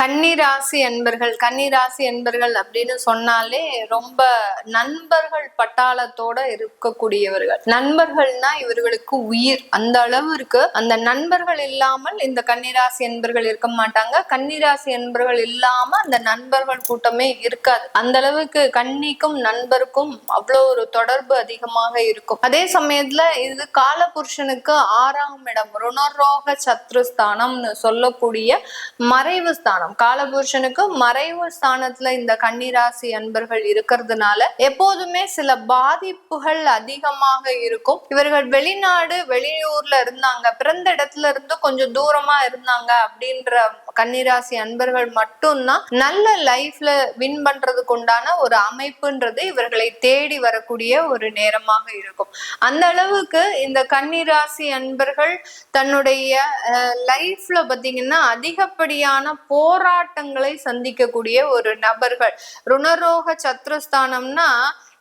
கன்னிராசி என்பர்கள் கன்னிராசி என்பர்கள் அப்படின்னு சொன்னாலே ரொம்ப நண்பர்கள் பட்டாளத்தோட இருக்கக்கூடியவர்கள். நண்பர்கள்னா இவர்களுக்கு உயிர். அந்த அளவிற்கு அந்த நண்பர்கள் இல்லாமல் இந்த கன்னிராசி என்பர்கள் இருக்க மாட்டாங்க. கன்னிராசி என்பர்கள் இல்லாம அந்த நண்பர்கள் கூட்டமே இருக்காது. அந்த அளவுக்கு கன்னிக்கும் நண்பருக்கும் அவ்வளோ ஒரு தொடர்பு அதிகமாக இருக்கும். அதே சமயத்துல இது காலபுருஷனுக்கு ஆறாம் இடம் ருணரோக சத்ருஸ்தானம்னு சொல்லக்கூடிய மறைவு ஸ்தானம். காலபுருஷனுக்கு மறைவு ஸ்தானத்துல இந்த கன்னிராசி அன்பர்கள் இருக்கிறதுனால எப்போதுமே சில பாதிப்புகள் அதிகமாக இருக்கும். இவர்கள் வெளிநாடு வெளியூர்ல இருந்தாங்க. பிறந்த இடத்துல இருந்து கொஞ்சம் தூரமா இருந்தாங்க அப்படின்ற கன்னிராசி அன்பர்கள் மட்டும்தான் நல்ல லைஃப்ல வின் பண்றதுக்கு உண்டான ஒரு அமைப்புன்றது இவர்களை தேடி வரக்கூடிய ஒரு நேரமாக இருக்கும். அந்த அளவுக்கு இந்த கன்னிராசி அன்பர்கள் தன்னுடைய லைஃப்ல பாத்தீங்கன்னா அதிகப்படியான போராட்டங்களை சந்திக்கக்கூடிய ஒரு நபர்கள். ருணரோக சத்ருஸ்தானம்னா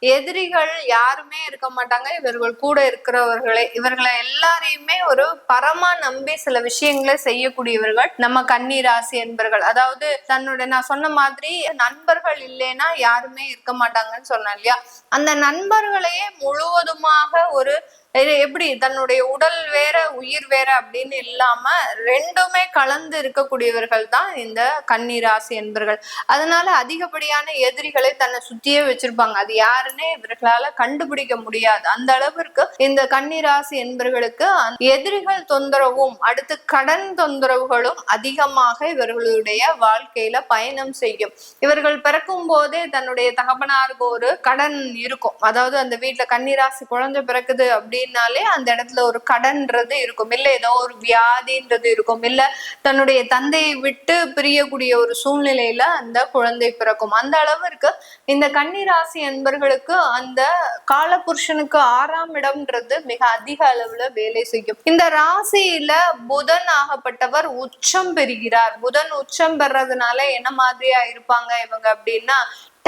எதிரிகள் யாருமே இருக்க மாட்டாங்க. இவர்கள் கூட இருக்கிறவர்களே இவர்களை எல்லாரையுமே ஒரு பரமா நம்பி சில விஷயங்களை செய்யக்கூடியவர்கள் நம்ம கன்னி ராசி என்பர்கள். அதாவது தன்னுடைய நான் சொன்ன மாதிரி நண்பர்கள் இல்லைன்னா யாருமே இருக்க மாட்டாங்கன்னு சொன்னேன் இல்லையா? அந்த நண்பர்களையே முழுவதுமாக ஒரு இது எப்படி? தன்னுடைய உடல் வேற உயிர் வேற அப்படின்னு இல்லாம ரெண்டுமே கலந்து இருக்கக்கூடியவர்கள் தான் இந்த கண்ணீராசி என்பர்கள். அதனால அதிகப்படியான எதிரிகளை தன்னை சுத்தியே வச்சிருப்பாங்க. அது யாருன்னே இவர்களால கண்டுபிடிக்க முடியாது. அந்த அளவிற்கு இந்த கன்னி என்பர்களுக்கு எதிரிகள் தொந்தரவும் அடுத்து கடன் தொந்தரவுகளும் அதிகமாக இவர்களுடைய வாழ்க்கையில பயணம் செய்யும். இவர்கள் பிறக்கும் போதே தன்னுடைய தகப்பனாருக்கு ஒரு கடன் இருக்கும். அதாவது அந்த வீட்டுல கன்னிராசி குழந்தை பிறக்குது அப்படின்னாலே அந்த இடத்துல ஒரு கடன்றது இருக்கும். இல்லை ஏதோ ஒரு வியாதின்றது இருக்கும். இல்லை தன்னுடைய தந்தையை விட்டு பிரியக்கூடிய ஒரு சூழ்நிலையில அந்த குழந்தை பிறக்கும். அந்த அளவிற்கு இந்த கன்னிராசி என்பர்களுக்கு அந்த காலபுருஷனுக்கு ஆறாம் இடம்ன்றது மிக அதிக அளவுல வேலை செய்யும். இந்த ராசியில புதன் ஆகப்பட்டவர் உச்சம் பெறுகிறார். புதன் உச்சம் பெறதுனால என்ன மாதிரியா இருப்பாங்க இவங்க அப்படின்னா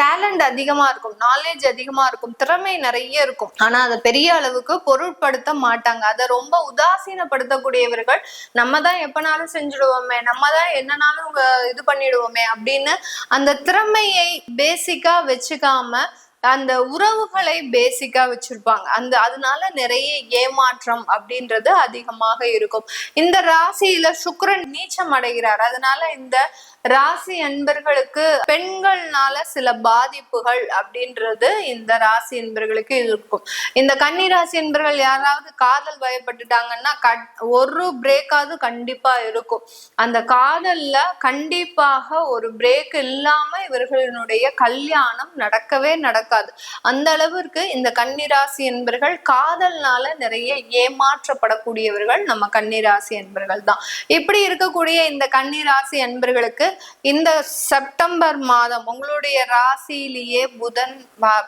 டேலண்ட் அதிகமா இருக்கும் நாலேஜ் அதிகமா இருக்கும் திறமை நிறைய இருக்கும். ஆனா அதை பெரிய அளவுக்கு பொருட்படுத்த மாட்டாங்க. அதை ரொம்ப உதாசீனப்படுத்தக்கூடியவர்கள் நம்ம தான் எப்பனாலும் செஞ்சுடுவோமே நம்ம தான் என்னனாலும் இது பண்ணிடுவோமே அப்படின்னு அந்த திறமையை பேசிக்கா வச்சுக்காம அந்த உறவுகளை பேசிக்கா வச்சிருப்பாங்க. அந்த அதனால நிறைய ஏமாற்றம் அப்படின்றது அதிகமாக இருக்கும். இந்த ராசியில சுக்கரன் நீச்சம் அடைகிறார். அதனால இந்த ராசி அன்பர்களுக்கு பெண்கள்னால சில பாதிப்புகள் அப்படின்றது இந்த ராசி அன்பர்களுக்கு இருக்கும். இந்த கன்னி ராசி அன்பர்கள் யாராவது காதல் பயப்பட்டுட்டாங்கன்னா கட்- ஒரு பிரேக்காவது கண்டிப்பா இருக்கும். அந்த காதல்ல கண்டிப்பாக ஒரு பிரேக் இல்லாம இவர்களுடைய கல்யாணம் நடக்கவே நடக்காது. அந்த அளவிற்கு இந்த கன்னிராசி என்பர்கள் காதல்னால நிறைய ஏமாற்றப்படக்கூடியவர்கள் நம்ம கன்னிராசி என்பர்கள் தான். இப்படி இருக்கக்கூடிய இந்த கன்னிராசி என்பர்களுக்கு இந்த செப்டம்பர் மாதம் உங்களுடைய ராசியிலேயே புதன்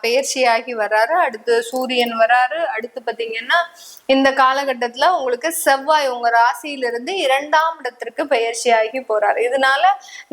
பயிற்சியாகி வராரு வர்றாரு. அடுத்து சூரியன் வராரு அடுத்து பாத்தீங்கன்னா இந்த காலகட்டத்துல உங்களுக்கு செவ்வாய் உங்க ராசியிலிருந்து இரண்டாம் இடத்திற்கு பயிற்சியாகி போறாரு. இதனால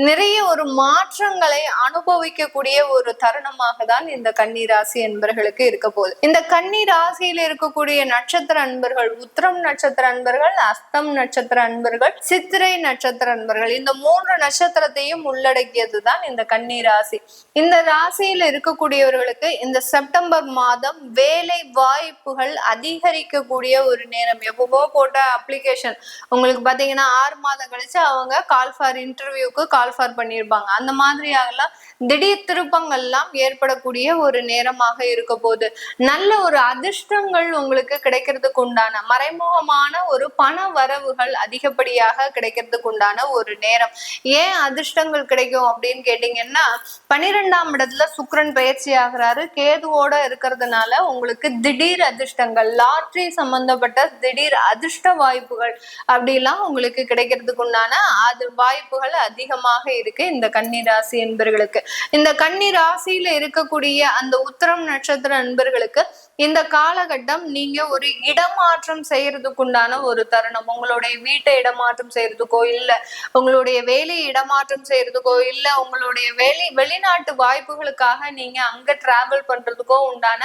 நிறைய ஒரு மாற்றங்களை அனுபவிக்கக்கூடிய ஒரு தருணமாக தான் இந்த கன்னி ராசி என்பர்களுக்கு இருக்க போகுது. இந்த கன்னி ராசியில இருக்கக்கூடிய நட்சத்திர அன்பர்கள் உத்திரம் நட்சத்திர அன்பர்கள் அஸ்தம் நட்சத்திர அன்பர்கள் சித்திரை நட்சத்திர அன்பர்கள் இந்த மூன்று நட்சத்திரத்தையும் உள்ளடக்கியது தான் இந்த கன்னி ராசி. இந்த ராசியில இருக்கக்கூடியவர்களுக்கு இந்த செப்டம்பர் மாதம் வேலை வாய்ப்புகள் அதிகரிக்கக்கூடிய ஒரு நேரம். எப்பவோ போட்ட அப்ளிகேஷன் உங்களுக்கு பாத்தீங்கன்னா ஆறு மாதம் கழிச்சு அவங்க கால் ஃபார் இன்டர்வியூக்கு கால் ஃபார் பண்ணியிருப்பாங்க. அந்த மாதிரியாகலாம் திடீர் திருப்பங்கள்லாம் ஏற்படக்கூடிய ஒரு நேரமாக இருக்க போகுது நல்ல ஒரு அதிர்ஷ்டங்கள் உங்களுக்கு கிடைக்கிறதுக்கு உண்டான மறைமுகமான ஒரு பண வரவுகள் அதிகப்படியாக கிடைக்கிறதுக்கு உண்டான ஒரு நேரம். ஏன் அதிர்ஷ்டங்கள் கிடைக்கும் அப்படின்னு கேட்டீங்கன்னா பன்னிரெண்டாம் இடத்துல சுக்கரன் பயிற்சி ஆகுறாரு. கேதுவோட இருக்கிறதுனால உங்களுக்கு திடீர் அதிர்ஷ்டங்கள் லாட்ரி சம்பந்தப்பட்ட திடீர் அதிர்ஷ்ட வாய்ப்புகள் அப்படிலாம் உங்களுக்கு கிடைக்கிறதுக்கு உண்டான அது வாய்ப்புகள் அதிகமாக இருக்கு இந்த கன்னி ராசி என்பர்களுக்கு. இந்த கன்னி ராசியில இருக்கக்கூடிய அந்த உத்தரம் நட்சத்திர நண்பர்களுக்கு இந்த காலகட்டம் நீங்க ஒரு இடமாற்றம் செய்யறதுக்கு உண்டான ஒரு தருணம். உங்களுடைய வீட்டை இடமாற்றம் செய்யறதுக்கோ இல்ல உங்களுடைய வேலையை இடமாற்றம் செய்யறதுக்கோ இல்ல உங்களுடைய வேலை வெளிநாட்டு வாய்ப்புகளுக்காக நீங்க அங்க டிராவல் பண்றதுக்கோ உண்டான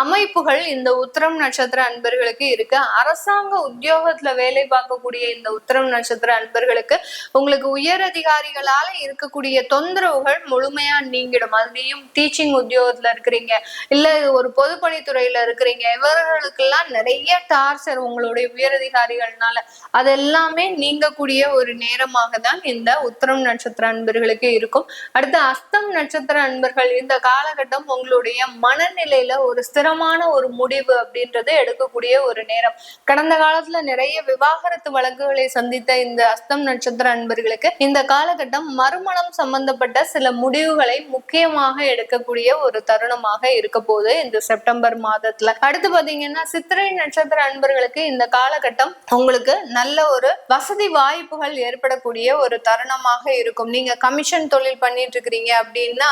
அமைப்புகள் இந்த உத்தரம் நட்சத்திர அன்பர்களுக்கு இருக்கு. அரசாங்க உத்தியோகத்துல வேலை பார்க்கக்கூடிய இந்த உத்தரம் நட்சத்திர அன்பர்களுக்கு உங்களுக்கு உயர் அதிகாரிகளால இருக்கக்கூடிய தொந்தரவுகள் முழுமையா நீங்கிடும். அதுலயும் டீச்சிங் உத்தியோகத்துல இருக்கிறீங்க. இல்ல ஒரு பொதுப்பணித்துறையில இருக்கிறீங்க. இவர்களுக்கெல்லாம் நிறைய டார்ச்சர் உங்களுடைய உயரதிகாரிகள்னால. அதெல்லாமே நீங்கக்கூடிய ஒரு நேரமாக தான் இந்த உத்தரம் நட்சத்திர அன்பர்களுக்கு இருக்கும். அடுத்து அஸ்தம் நட்சத்திர அன்பர்கள் இந்த காலகட்டம் உங்களுடைய மனநிலையில ஒரு ஸ்திரமான ஒரு முடிவு அப்படின்றது எடுக்கக்கூடிய ஒரு நேரம். கடந்த காலத்துல நிறைய விவாகரத்து வழக்குகளை சந்தித்த இந்த அஸ்தம் நட்சத்திர அன்பர்களுக்கு இந்த காலகட்டம் மறுமணம் சம்பந்தப்பட்ட சில முடிவுகளை முக்கியமாக எடுக்கக்கூடிய ஒரு தருணமாக இருக்க போது இந்த செப்டம்பர் மாதத்துல அடுத்து பாத்தீங்கன்னா சித்திரை நட்சத்திர அன்பர்களுக்கு இந்த காலகட்டம் உங்களுக்கு நல்ல ஒரு வசதி வாய்ப்புகள் ஏற்படக்கூடிய ஒரு தருணமாக இருக்கும். நீங்க கமிஷன் தொழில் பண்ணிட்டு இருக்கிறீங்க அப்படின்னா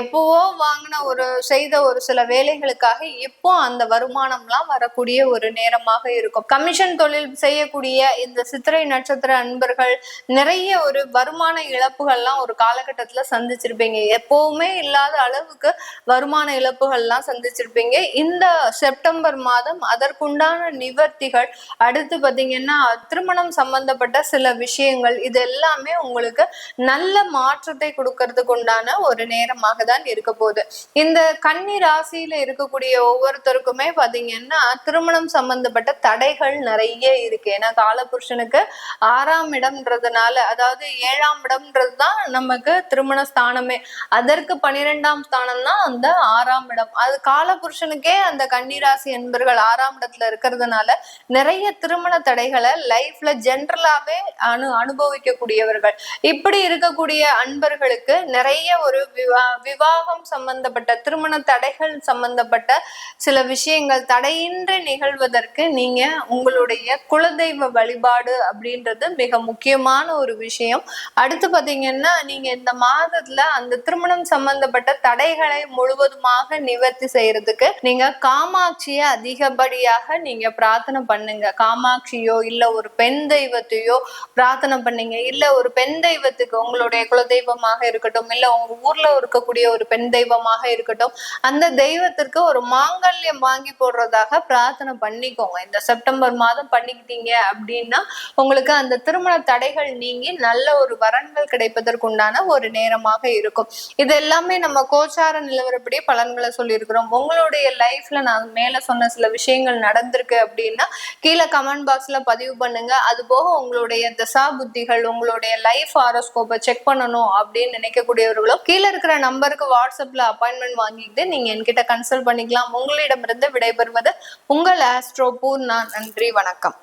எப்பவோ வாங்கின ஒரு செய்த ஒரு சில வேலைகளுக்காக இப்போ அந்த வருமானம்லாம் வரக்கூடிய ஒரு நேரமாக இருக்கும். கமிஷன் தொழில் செய்யக்கூடிய இந்த சித்திரை நட்சத்திர அன்பர்கள் நிறைய ஒரு வருமான இழப்புகள்லாம் ஒரு காலகட்டத்துல சந்திச்சிருப்பீங்க. எப்பவுமே இல்லாத அளவுக்கு வருமான இழப்புகள்லாம் சந்திச்சிருப்பீங்க. இந்த செப்டம்பர் மாதம் அதற்குண்டான நிவர்த்திகள். அடுத்து பாத்தீங்கன்னா திருமணம் சம்பந்தப்பட்ட சில விஷயங்கள். இது எல்லாமே உங்களுக்கு நல்ல மாற்றத்தை கொடுக்கறதுக்கு உண்டான ஒரு நேரமாக தான் இருக்க போகுது. இந்த கன்னி ராசியில இருக்கக்கூடிய ஒவ்வொருத்தருக்குமே பாத்தீங்கன்னா திருமணம் சம்பந்தப்பட்ட தடைகள் நிறைய இருக்கு. ஏன்னா காலபுருஷனுக்கு ஆறாம் இடம்ன்றதுனால அதாவது ஏழாம் இடம்ன்றது தான் நமக்கு திருமண ஸ்தானமே. அதற்கு பனிரெண்டாம் ஸ்தானம் தான் அந்த ஆறாம் இடம். அது காலபுருஷனுக்கே அந்த கன்னிராசி என்பர்கள் ஆறாம் இடத்துல இருக்கிறதுனால நிறைய திருமண தடைகளை லைஃப்ல ஜென்ரலாவே அனு அனுபவிக்கக்கூடியவர்கள். இப்படி இருக்கக்கூடிய அன்பர்களுக்கு நிறைய ஒரு விவா விவாகம் சம்பந்தப்பட்ட திருமண தடைகள் சம்பந்தப்பட்ட சில விஷயங்கள் தடையின்றி நிகழ்வதற்கு நீங்க உங்களுடைய குலதெய்வ வழிபாடு அப்படின்றது மிக முக்கியமான ஒரு விஷயம். அடுத்து பாத்தீங்கன்னா நீங்க இந்த மாதத்துல அந்த திருமணம் சம்பந்தப்பட்ட தடைகளை முழுவதுமாக நிவர்த்தி செய்யறதுக்கு நீங்க காமாட்சிய அதிகப்படியாக நீங்க பிரார்த்தனை பண்ணுங்க. காமாட்சியோ இல்ல ஒரு பெண் தெய்வத்தையோ பிரார்த்தனை பண்ணீங்க. இல்ல ஒரு பெண் தெய்வத்துக்கு உங்களுடைய குலதெய்வமாக இருக்கட்டும் இல்ல உங்க ஊர்ல இருக்கக்கூடிய ஒரு பெண் தெய்வமாக இருக்கட்டும் அந்த தெய்வத்திற்கு ஒரு மாங்கல்யம் வாங்கி போடுறதாக பிரார்த்தனை பண்ணிக்கோங்க. இந்த செப்டம்பர் மாதம் பண்ணிக்கிட்டீங்க அப்படின்னா உங்களுக்கு அந்த திருமண தடைகள் நீங்கி நல்ல ஒரு வரன்கள் கிடைப்பதற்குண்டான ஒரு நேரமாக இருக்கும். இது எல்லாமே நம்ம கோச்சார நிலவரப்படி பலன்களை சொல்லியிருக்கிறோம். உங்களுடைய லைஃப் லைஃப்ல நான் மேல சொன்ன சில விஷயங்கள் நடந்திருக்கு அப்படின்னா கீழே கமெண்ட் பாக்ஸ்ல பதிவு பண்ணுங்க. அது போக உங்களுடைய தசா புத்திகள் உங்களுடைய லைஃப் ஆரோஸ்கோப்பை செக் பண்ணணும் அப்படின்னு நினைக்கக்கூடியவர்களும் கீழே இருக்கிற நம்பருக்கு வாட்ஸ்அப்ல அப்பாயின்மெண்ட் வாங்கிட்டு நீங்க என்கிட்ட கன்சல்ட் பண்ணிக்கலாம். உங்களிடமிருந்து விடைபெறுவது உங்கள் ஆஸ்ட்ரோ பூர்ணா நன்றி வணக்கம்.